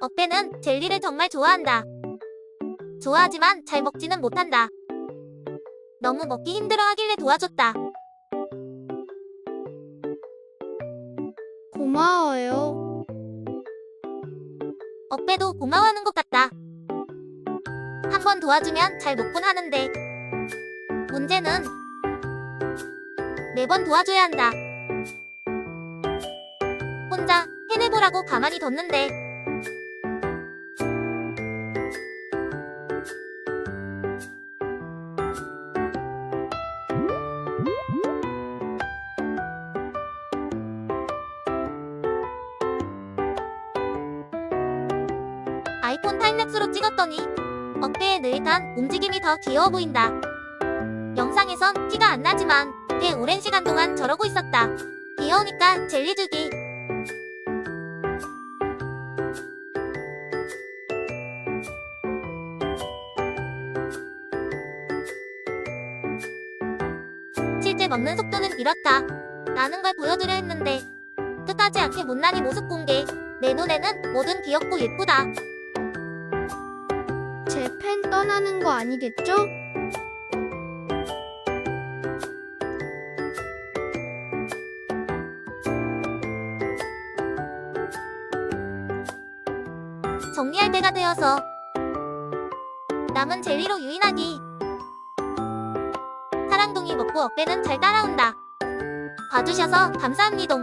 어빼는 젤리를 정말 좋아한다. 좋아하지만 잘 먹지는 못한다. 너무 먹기 힘들어 하길래 도와줬다. 고마워요. 어빼도 고마워하는 것 같다. 한 번 도와주면 잘 먹곤 하는데 문제는 매번 도와줘야 한다. 혼자 해내보라고 가만히 뒀는데 아이폰 타임랩스로 찍었더니 어깨의 느릿한 움직임이 더 귀여워 보인다. 영상에선 티가 안 나지만 꽤 오랜 시간 동안 저러고 있었다. 귀여우니까 젤리 주기. 실제 먹는 속도는 이렇다. 라는 걸 보여주려 했는데 뜻하지 않게 못난이 모습 공개. 내 눈에는 뭐든 귀엽고 예쁘다. 제 팬 떠나는 거 아니겠죠? 정리할 때가 되어서 남은 젤리로 유인하기. 사랑둥이 먹고 어깨는 잘 따라온다. 봐주셔서 감사합니다